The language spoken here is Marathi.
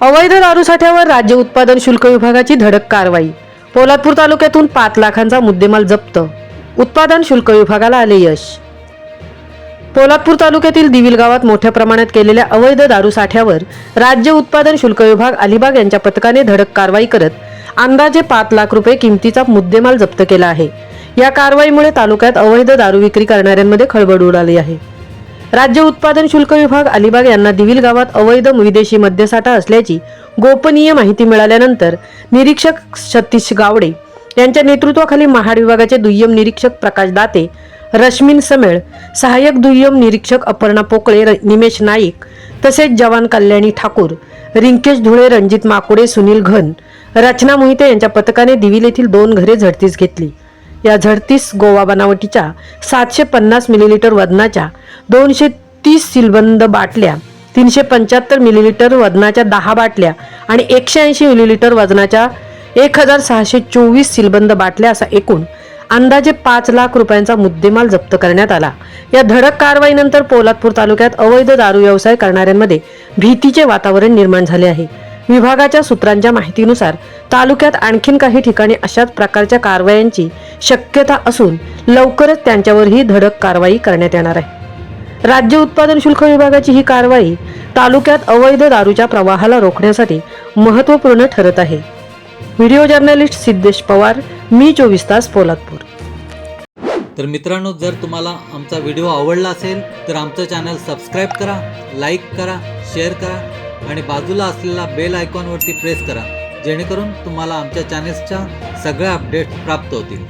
अवैध दारूसाठ्यावर राज्य उत्पादन शुल्क विभागाची धडक कारवाई. पोलादपूर तालुक्यातून पाच लाखांचा मुद्देमाल जप्त. उत्पादन शुल्क विभागाला आले यश. पोलादपूर तालुक्यातील दिविल गावात मोठ्या प्रमाणात केलेल्या अवैध दारू साठ्यावर राज्य उत्पादन शुल्क विभाग अलिबाग यांच्या पथकाने धडक कारवाई करत अंदाजे पाच लाख रुपये किमतीचा मुद्देमाल जप्त केला आहे. या कारवाईमुळे तालुक्यात अवैध दारू विक्री करणाऱ्यांमध्ये खळबळ उडाली आहे. राज्य उत्पादन शुल्क विभाग अलिबाग यांना दिविल गावात अवैध विदेशी मद्यसाठा असल्याची गोपनीय माहिती मिळाल्यानंतर निरीक्षक सतीश गावडे यांच्या नेतृत्वाखाली महाड विभागाचे दुय्यम निरीक्षक प्रकाश दाते रश्मीन समेळ सहाय्यक दुय्यम निरीक्षक अपर्णा पोकळे र- निमेश नाईक तसेच जवान कल्याणी ठाकूर रिंकेश धुळे रणजित माकुडे सुनील घन रचना मोहिते यांच्या पथकाने दिविल येथील दोन घरे झडतीस घेतली. या झडतीस गोवा बनावटीच्या सातशे पन्नास मिलीलिटर वजनाच्या दोनशे तीस सिलबंद बाटल्या तीनशे पंच्याहत्तर मिलीलिटर वजनाच्या दहा बाटल्या आणि एकशे ऐंशी मिलीलिटर वजनाच्या एक हजार सहाशे चोवीस सिलबंद बाटल्या असा एकूण अंदाजे पाच लाख रुपयांचा मुद्देमाल जप्त करण्यात आला. या धडक कारवाईनंतर पोलादपूर तालुक्यात अवैध दारू व्यवसाय करणाऱ्यांमध्ये भीतीचे वातावरण निर्माण झाले आहे. विभागाच्या सूत्रांच्या माहितीनुसार तालुक्यात आणखीन काही ठिकाणी अशाच प्रकारच्या कारवायांची शक्यता असून लवकरच त्यांच्यावरही धडक कारवाई करण्यात येणार आहे. राज्य उत्पादन शुल्क विभागाची ही कारवाई तालुक्यात अवैध दारूच्या प्रवाहाला रोखण्यासाठी महत्त्वपूर्ण ठरत आहे. व्हिडिओ जर्नलिस्ट सिद्धेश पवार मी चोवीस तास पोलादपूर. तर मित्रांनो जर तुम्हाला आमचा व्हिडिओ आवडला असेल तर आमचं चॅनल सबस्क्राईब करा लाईक करा शेअर करा आणि बाजूला असलेला बेल आयकॉनवरती प्रेस करा जेणेकरून तुम्हाला आमच्या चॅनेल्सच्या सगळ्या अपडेट्स प्राप्त होतील.